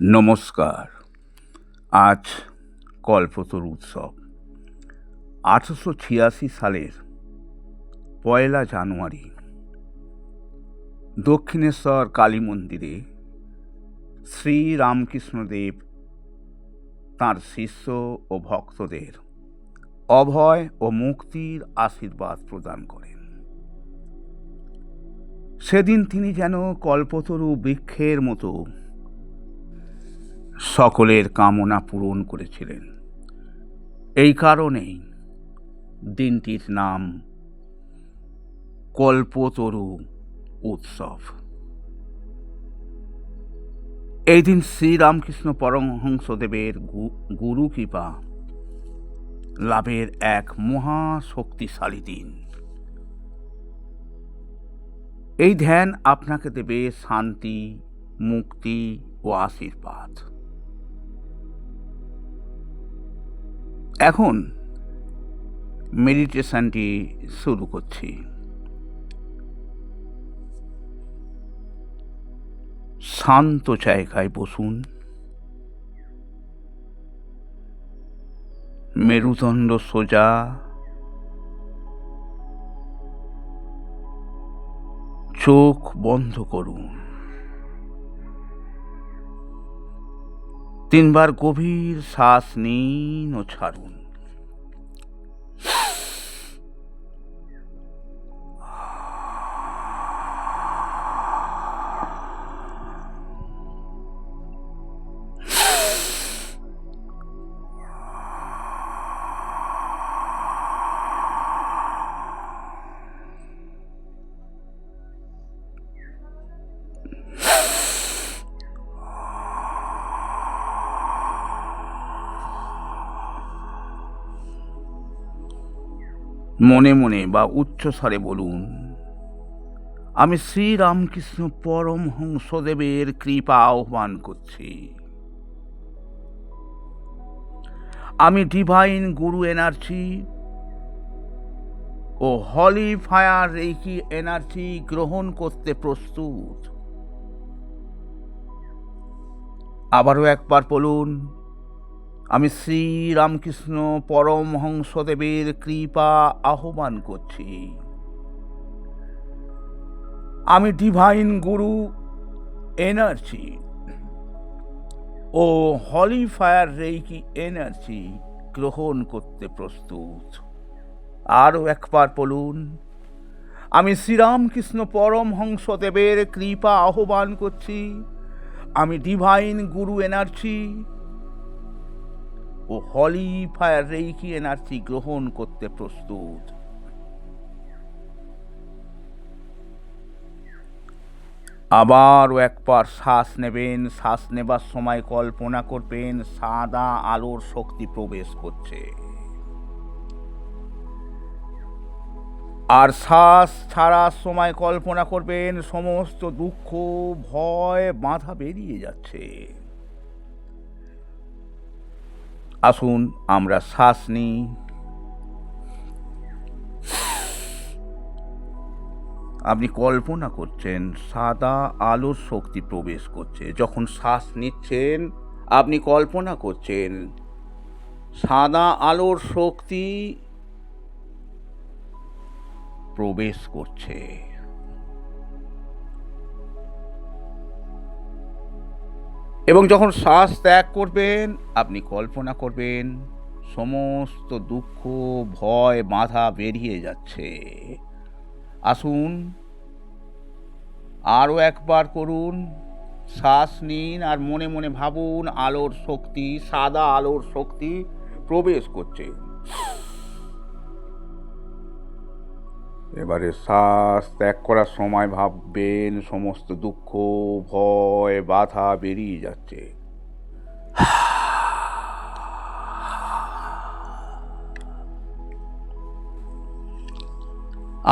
নমস্কার। আজ কল্পতর উৎসব। আঠেরোশো ছিয়াশি সালের পয়লা জানুয়ারি, দক্ষিণেশ্বর কালী মন্দিরে শ্রী রামকৃষ্ণদেব তাঁর শিষ্য ও ভক্তদের অভয় ও মুক্তির আশীর্বাদ প্রদান করেন। সেদিন তিনি যেন কল্পতরু বৃক্ষের মতো সকলের কামনা পূরণ করেছিলেন। এই কারণেই দিনটির নাম কল্পতরু উৎসব। এই দিন শ্রীরামকৃষ্ণ পরমহংসদেবের গুরু কৃপা লাভের এক মহা শক্তিশালী দিন। এই ধ্যান আপনাকে দেবে শান্তি, মুক্তি ও আশীর্বাদ। এখন মেডিটেশনটি শুরু করছি। শান্ত জায়গায় বসুন। মেরুদণ্ড সোজা। চোখ বন্ধ করুন। তিনবার গভীর শ্বাস নিন ও ছাড়ুন। মনে মনে বা উচ্চস্বরে বলুন, আমি শ্রীরামকৃষ্ণ পরমহংসদেবের কৃপা আহ্বান করছি। আমি ডিভাইন গুরু এনার্জি ও হলি ফায়ার রেকি এনার্জি গ্রহণ করতে প্রস্তুত। আবারও একবার বলুন আমি শ্রীরামকৃষ্ণ পরমহংসদেবের কৃপা আহ্বান করছি। আমি ডিভাইন গুরু এনার্জি ও হলি ফায়ার রেইকি এনার্জি গ্রহণ করতে প্রস্তুত। আরও একবার বলুন, আমি শ্রীরামকৃষ্ণ পরমহংসদেবের কৃপা আহ্বান করছি। আমি ডিভাইন গুরু এনার্জি ও হলি ফায়ার রেইকি এনার্জি গ্রহণ করতে প্রস্তুত। আবারও একবার শ্বাস নেবেন, শ্বাস নেবার সময় কল্পনা করবেন, সাদা আলোর শক্তি প্রবেশ করছে। আর শ্বাস ছাড়ার সময় কল্পনা করবেন, সমস্ত দুঃখ, ভয়, বাধা বেরিয়ে যাচ্ছে। আসুন আমরা শ্বাস নিই। আপনি কল্পনা করছেন, সাদা আলোর শক্তি প্রবেশ করছে। যখন শ্বাস নিচ্ছেন, আপনি কল্পনা করছেন, সাদা আলোর শক্তি প্রবেশ করছে। এবং যখন শ্বাস ত্যাগ করবেন, আপনি কল্পনা করবেন, সমস্ত দুঃখ, ভয়, বাধা বেরিয়ে যাচ্ছে। আসুন, আরও একবার করুন, শ্বাস নিন আর মনে মনে ভাবুন, আলোর শক্তি, সাদা আলোর শক্তি প্রবেশ করছে। এবারে শ্বাস ত্যাগ করার সময় ভাববেন, সমস্ত দুঃখ, ভয়, বাধা বেরিয়ে যাচ্ছে।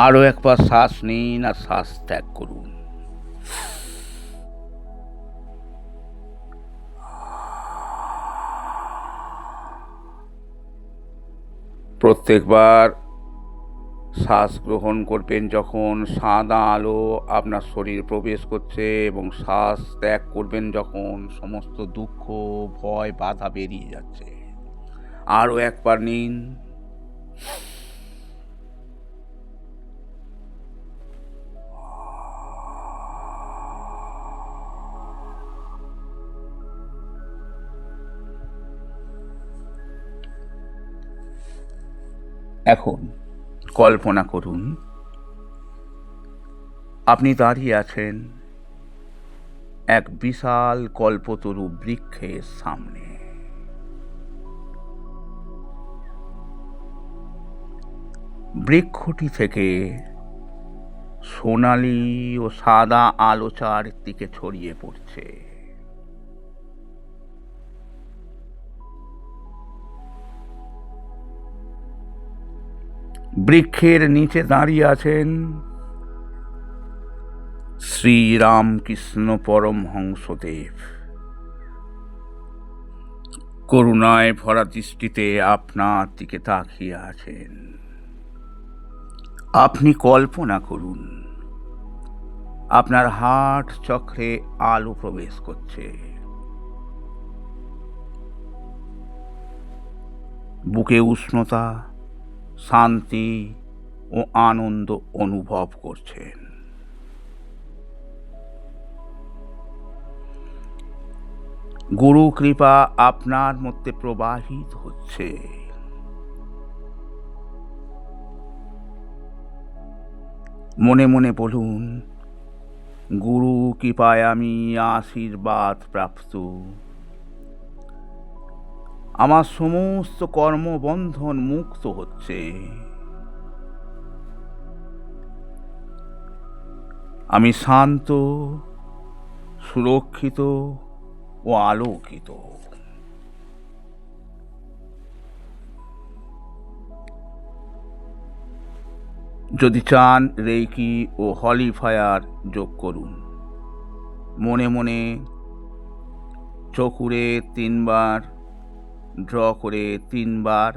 আরও একবার শ্বাস নিন আর শ্বাস ত্যাগ করুন। প্রত্যেকবার শ্বাস গ্রহণ করবেন যখন সাদা আলো আপনার শরীর প্রবেশ করছে এবং শ্বাস ত্যাগ করবেন যখন সমস্ত দুঃখ, ভয়, বাধা বেরিয়ে যাচ্ছে। আরও একবার নিন। এখন কল্পনা করুন। আপনি দাঁড়িয়ে আছেন এক বিশাল কল্পতরু বৃক্ষের সামনে। বৃক্ষটি থেকে সোনালি ও সাদা আলোচার দিকে ছড়িয়ে পড়ছে। বৃক্ষের নিচে দাঁড়িয়ে আছেন শ্রীরামকৃষ্ণ পরমহংসদেব। করুণায় ভরা দৃষ্টিতে আপনার দিকে তাকিয়ে আছেন। আপনি কল্পনা করুন, আপনার হাট চক্রে আলো প্রবেশ করছে। বুকে উষ্ণতা শান্তি ও আনন্দ অনুভব করছেন। গুরু কৃপা আপনার মধ্যে প্রবাহিত হচ্ছে। মনে মনে বলুন, গুরু কৃপায় আমি আশীর্বাদ প্রাপ্ত। আমার সমস্ত কর্মবন্ধন মুক্ত হচ্ছে। আমি শান্ত, সুরক্ষিত ও আলোকিত। যদি চান রেকি ও হলিফায়ার যোগ করুন। মনে মনে চকুরে তিনবার ড্র করে তিনবার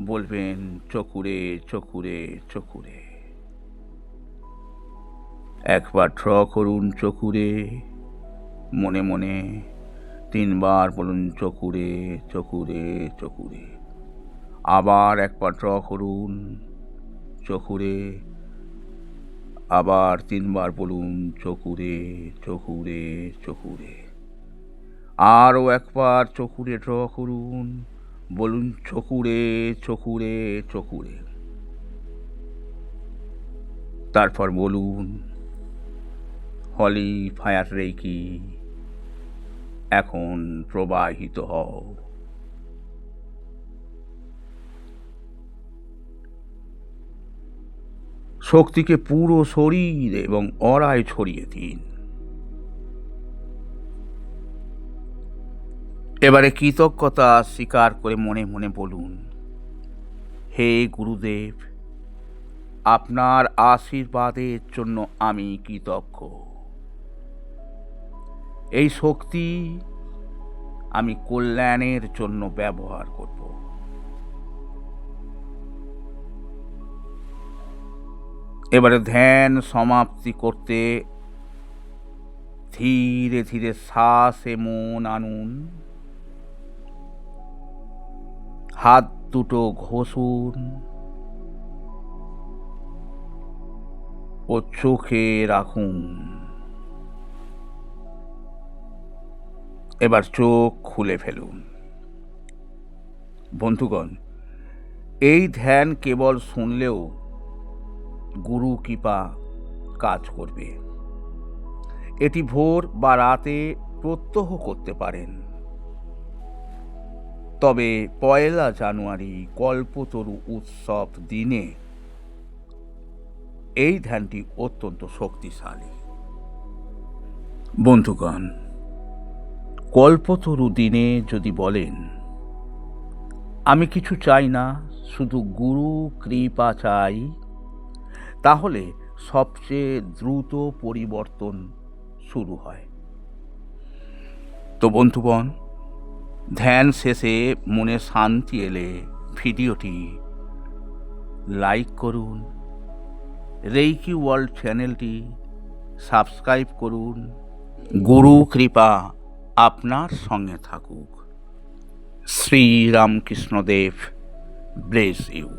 বলবেন, চকুরে চকুরে চকুরে। একবার ড্র করুন চকুরে, মনে মনে তিনবার বলুন, চকুরে চকুরে চকুরে। আবার একবার ড্র করুন চকুরে, আবার তিনবার বলুন, চকুরে চকুরে চকুরে। আরও একবার চকুরে ড্র করুন। বলুন, চকুরে চকুরে চকুরে। তারপর বলুন, হলি ফায়ার রেকি, এখন প্রবাহিত হও। শক্তিকে পুরো শরীর এবং অরায় ছড়িয়ে দিন। এবারে কৃতজ্ঞতা স্বীকার করে মনে মনে বলুন, হে গুরুদেব, আপনার আশীর্বাদের জন্য আমি কৃতজ্ঞ। এই শক্তি আমি কল্যাণের জন্য ব্যবহার করব। এবারে ধ্যান সমাপ্তি করতে ধীরে ধীরে শ্বাসে মন আনুন। হাত দুটো ঘষুন। ও চোখে রাখুন। এবার চোখ খুলে ফেলুন। বন্ধুগণ, এই ধ্যান কেবল শুনলেও গুরু কৃপা কাজ করবে। এটি ভোর বা রাতে প্রত্যহ করতে পারেন। তবে পয়লা জানুয়ারি কল্পতরু উৎসব দিনে এই ধ্যানটি অত্যন্ত শক্তিশালী। বন্ধুগণ, কল্পতরু দিনে যদি বলেন, আমি কিছু চাই না, শুধু গুরু কৃপা চাই, তাহলে সবচেয়ে দ্রুত পরিবর্তন শুরু হয়। তো বন্ধুগণ ধ্যান শেষে মনে শান্তি এলে ভিডিওটি লাইক করুন, রেইকি ওয়ার্ল্ড চ্যানেলটি সাবস্ক্রাইব করুন। গুরু কৃপা আপনার সঙ্গে থাকুক। Sri Ramakrishnadeb bless you.